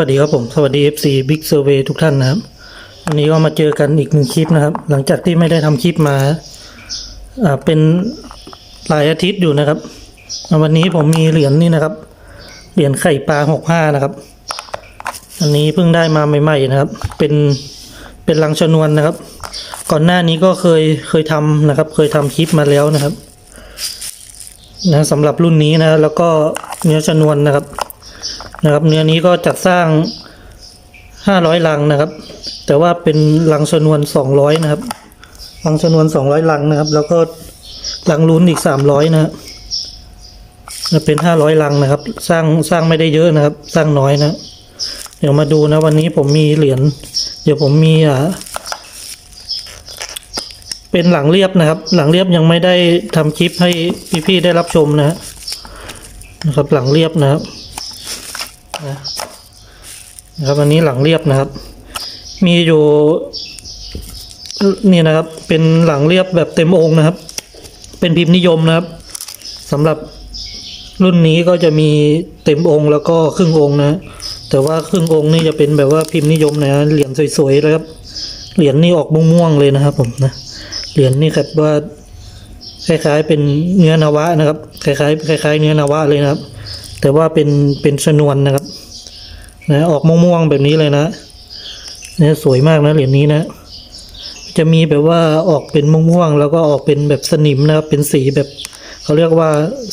วัสดีครับผมสวัสดี FC Big Survey ทุกท่านนะครับวันนี้ก็มาเจอกันอีกหนึ่งคลิปนะครับ หลังจากที่ไม่ได้ทำคลิปมาเป็นหลายอาทิตย์อยู่นะครับ วันนี้ผมมีเหรียญนี่นะครับเหรียญไข่ปลาหกห้านะครับ อันนี้เพิ่งได้มาใหม่ๆนะครับ เป็นเป็นลังชนวนนะครับ ก่อนหน้านี้ก็เคยเคยทำนะครับ เคยทำคลิปมาแล้วนะครับนะสำหรับรุ่นนี้นะแล้วก็เนื้อชนวนนะครับ นะครับ เนื้อนี้ก็จัดสร้าง 500 ลังนะครับ แต่ว่าเป็นลังชนวน 200 นะครับ ลังชนวน 200 ลังนะครับ แล้วก็ลังลุ้นอีก 300 นะครับเป็น 500 ลังนะครับ สร้างสร้างไม่ได้เยอะนะครับ สร้างน้อยนะเดี๋ยวมาดูนะวันนี้ผมมีเหรียญเดี๋ยวผมมีอ่าเป็นหลังเรียบนะครับ หลังเรียบยังไม่ได้ทำคลิปให้พี่ๆได้รับชมนะฮะนะครับหลังเรียบนะครับ นะครับอันนี้หลังเรียบนะครับ มีอยู่นี่นะครับ เป็นหลังเรียบแบบเต็มองค์นะครับ เป็นพิมพ์นิยมนะครับสำหรับรุ่นนี้ก็จะมีเต็มองค์แล้วก็ครึ่งองค์นะ แต่ว่าครึ่งองค์นี่จะเป็นแบบว่าพิมพ์นิยมนะเหรียญสวยๆเลยครับ เหรียญนี่ออกม่วงๆเลยนะครับ ผมนะ เหรียญนี่แบบว่าคล้ายๆเป็นเนื้อนาวะนะครับ คล้ายๆคล้ายๆเนื้อนาวะเลยนะครับ แต่ว่าเป็นเป็นชนวนนะครับนะออกม่วงๆแบบนี้เลยนะเนี่ยสวยมากนะเหรียญนี้นะ จะมีแบบว่าออกเป็นม่วงๆแล้วก็ออกเป็นแบบสนิมนะครับ เป็นสีแบบเขาเรียกว่า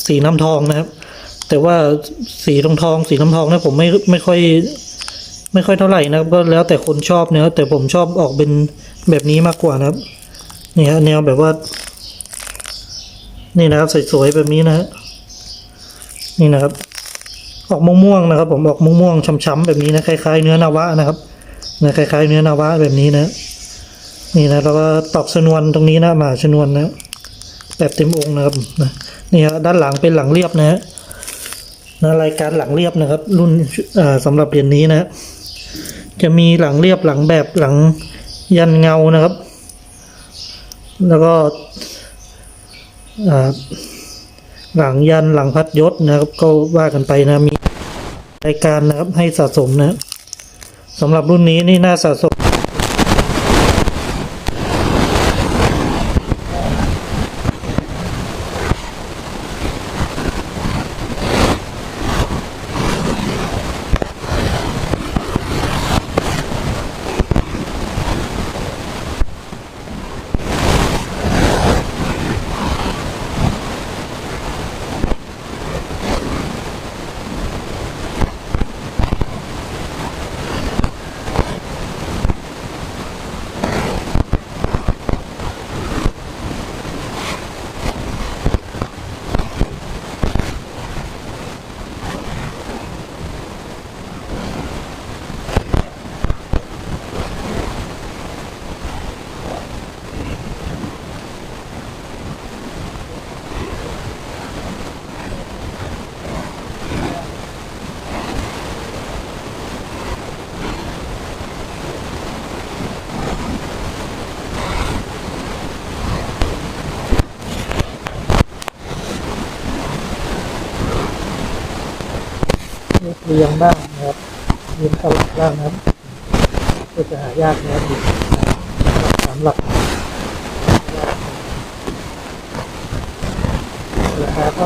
สีน้ำทองนะครับ แต่ว่าสีทองทองสีน้ำทองนะผมไม่ไม่ค่อย ไม่ค่อยเท่าไหร่นะครับ ก็แล้วแต่คนชอบเนะแต่ผมชอบออกเป็นแบบนี้มากกว่านะครับนี่ฮะแนวแบบว่า นี่นะครับสวยๆแบบนี้นะฮะนี่นะครับ ออกม่วงๆนะครับ ผมออกม่วงๆช้ำๆแบบนี้นะคล้ายๆ เนื้อนาวะนะครับนะคล้ายๆ เนื้อนาวะแบบนี้นะนี่นะแล้วก็ตอกชนวนตรงนี้นะมาชนวนนะแบบเต็มองค์นะครับนะนี่ฮะด้านหลังเป็นหลังเรียบนะฮะนะรายการหลังเรียบนะครับ รุ่นอ่าสำหรับเหรียญนี้นะ จะมีหลังเรียบหลังแบบหลังยันเงานะครับ แล้วก็อ่าหลังยันหลังพัดยศนะครับ ก็ว่ากันไปนะมี รายการนะครับให้สะสมนะสำหรับรุ่นนี้นี่น่าสะสม เรียงบ้างนะครับเรียงตลับบ้างนะครับก็จะหายากนะครับสามหลักราคาก็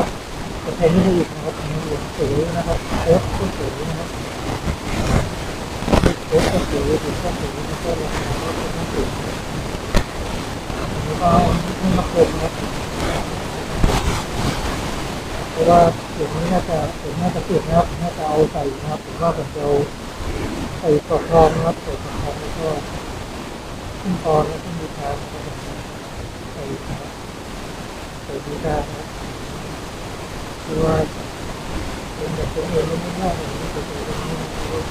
จะแพงขึ้นอีกนะครับอันนี้เหรียญสีนะครับเอฟก็สีนะครับเอฟก็สีถึงก็สีแล้วก็ราคาก็จะสูงอันนี้ก็ไม่มาโคมนะครับ ว่าเดี๋ยวนี้น่าจะผมน่าจะเปลี่ยนนะครับน่าจะเอาใส่นะครับผมว่าผมจะเอาใส่กรอบทองนะครับใส่กรอบทองแล้วก็ขึ้นตอนแล้วขึ้นดีทางนะครับผมใส่ใส่ดีทางนะครับคือว่าเป็นแบบตัวเองไม่ง่ายเลยไม่ตัวเองไม่ง่ายเลย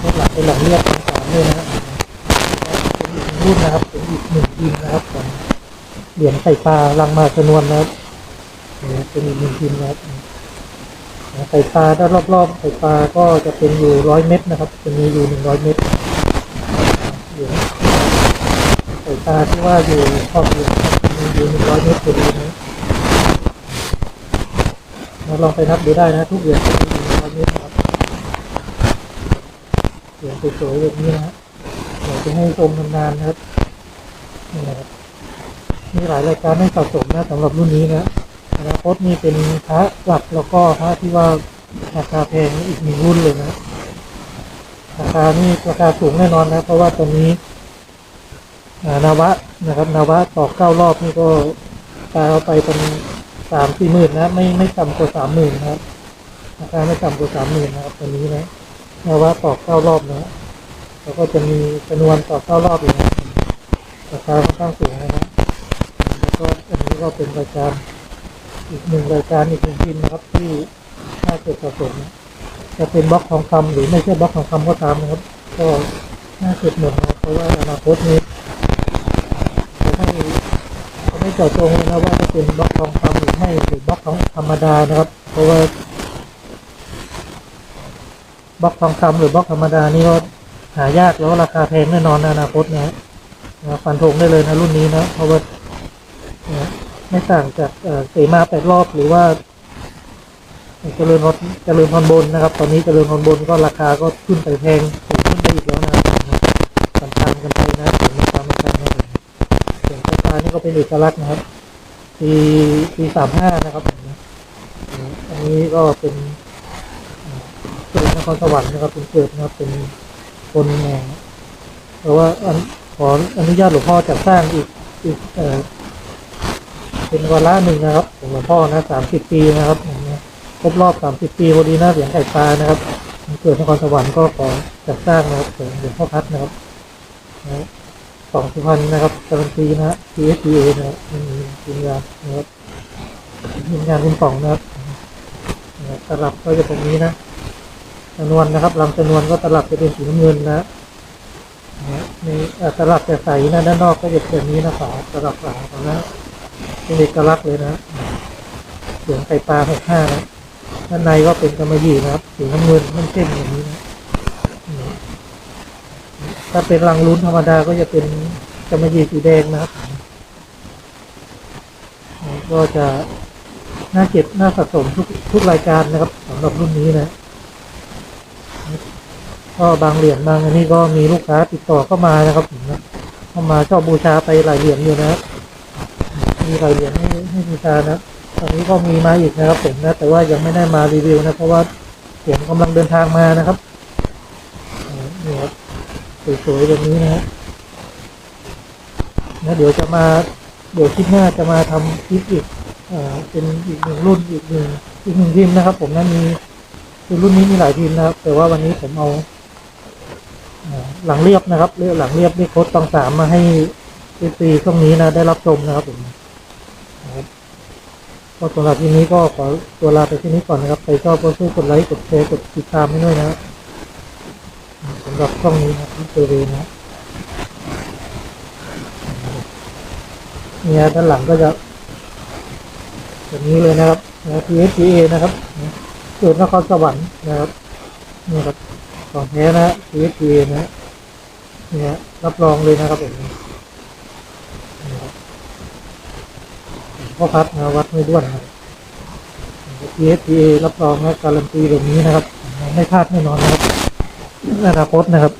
เป็นหลักเป็นหลังเรียบเป็นสามเลยนะครับเป็นอีกหนึ่งรุ่นนะครับเป็นอีกหนึ่งทีมนะครับของเหรียญไข่ปลาลังมาชนวนนะครับ เป็นอีกหนึ่งทีมนะครับไข่ปลาด้านรอบๆไข่ปลาก็จะเป็นอยู่ร้อยเม็ดนะครับ จะมีอยู่หนึ่งร้อยเม็ดอยู่ไข่ปลาที่ว่าอยู่ครอบเรียนมีอยู่หนึ่งร้อยเม็ดพอดีนะเราลองไปนับดูได้นะทุกเหรียญจะมีอยู่หนึ่งร้อยเม็ดครับเสียงสวยๆแบบนี้นะฮะอยากจะให้ชมนานๆนะครับนี่นะครับมีหลายรายการให้สะสมนะสำหรับรุ่นนี้นะ นาคตนี่เป็นพระหลักแล้วก็พระที่ว่าราคาแพงอีกหนึ่งรุ่นเลยนะราคานี่ราคาสูงแน่นอนนะเพราะว่าตอนนี้อ่านาวะนะครับ นาวะต่อเก้ารอบนี่ก็ตายเอาไปเป็นสามสี่หมื่นนะ ไม่ไม่ต่ำกว่าสามหมื่นนะครับราคาไม่ต่ำกว่าสามหมื่นนะครับตอนนี้นะนาวะต่อเก้ารอบนะแล้วก็จะมีจำนวนต่อเก้ารอบอีกนะราคาค่อนข้างสูงนะครับแล้วก็อันนี้ก็เป็นรายการ อีกหนึ่งรายการอีกหนึ่งพิมพ์นะครับที่น่าเก็บสะสมนะจะเป็นบล็อกทองคำหรือไม่ใช่บล็อกทองคำก็ตามนะครับ ก็น่าเก็บหมดนะครับเพราะว่าอนาคตนี้จะไม่จะไม่เจาะจงเลยนะว่าจะเป็นบล็อกทองคำหรือไม่หรือบล็อกทองธรรมดานะครับ เพราะว่าบล็อกทองคำหรือบล็อกธรรมดานี่ก็หายากแล้วราคาแพงแน่นอนในอนาคตนะฮะนะฟันธงได้เลยนะรุ่นนี้นะเพราะว่า ไม่ต่างจากเสมาแปดรอบหรือว่าเจริญพรเจริญพรบนนะครับ ตอนนี้เจริญพรบนก็ราคาก็ขึ้นไปแพงสูงขึ้นไปอีกแล้วนะครับสัมพันธ์กันไปนะถึงราคาเหมือนกันนะครับเสียงราคานี่ก็เป็นเอกลักษณ์นะครับปีปีสามห้านะครับผมนะอันนี้ก็เป็นเกิดนครสวรรค์นะครับเป็นเกิดนะครับเป็นคนแห่งเพราะว่าขออนุญาตหลวงพ่อจัดสร้างอีกอีกเอ่อ เป็นวาระหนึ่งนะครับของหลวงพ่อนะสามสิบปีนะครับผมครบรอบ30ปีพอดีนะเหรียญไก่ปลานะครับวันเกิดนครสวรรค์ก็ขอจัดสร้างนะครับของหลวงพ่อพัดนะครับสองสุพรรณนะครับการันตีนะฮะ PSPA นะครับนี่ทีมงานนะครับทีมงานคุณป่องนะครับตลับก็จะตรงนี้นะจำนวนนะครับลำจำนวนก็ตลับจะเป็นสีน้ำเงินนะในตลับจะใสนะด้านนอกก็จะเป็นนี้นะฝาตลับฝาของนะ เป็นเอกลักษณ์เลยนะเสียงไก่ปลาหกห้านะด้านในก็เป็นกำมะหยี่นะครับสีน้ำเงินมันเข้มอย่างนี้นะถ้าเป็นรังลุ้นธรรมดาก็จะเป็นกำมะหยี่สีแดงนะครับ ก็จะน่าเก็บน่าสะสมทุกทุกรายการนะครับสำหรับรุ่นนี้นะก็บางเหรียญบางอันนี้ก็มีลูกค้าติดต่อเข้ามานะครับผมนะเข้ามาชอบบูชาไปหลายเหรียญอยู่นะครับ มีหลายเหรียญให้ให้บูชานะครับตอนนี้ก็มีมาอีกนะครับผมนะแต่ว่ายังไม่ได้มารีวิวนะเพราะว่าเสียงกำลังเดินทางมานะครับนี่ครับสวยๆแบบนี้นะฮะนะเดี๋ยวจะมาเดี๋ยวคลิปหน้าจะมาทำคลิปอีกอ่าเป็นอีกหนึ่งรุ่นอีกหนึ่งอีกหนึ่งทีมนะครับ ผมนะมีคือรุ่นนี้มีหลายทีมนะครับ แต่ว่าวันนี้ผมเอาหลังเรียบนะครับเรียกหลังเรียบนี่โค้ดตองสามมาให้ปีช่วงนี้นะได้รับชมนะครับผม นะครับก็สำหรับที่นี้ก็ขอตัวลาไปที่นี้ก่อนนะครับ ใครชอบก็ช่วยกดไลค์ กดแชร์ กดติดตามให้ด้วยนะครับสำหรับช่องนี้นะครับที่เอเลยนะเนี่ยด้านหลังก็จะแบบนี้เลยนะครับนะ PSA นะครับนะเกิดนครสวรรค์นะครับนี่ครับของแท้นะ PSA นะฮะเนี่ยรับรองเลยนะครับผมนี่ครับ พ่อพัดนะวัดไม่ด้วนครับ PSPA รับรองและการันตีแบบนี้นะครับ ไม่พลาดแน่นอนนะครับอนาคตนะครับ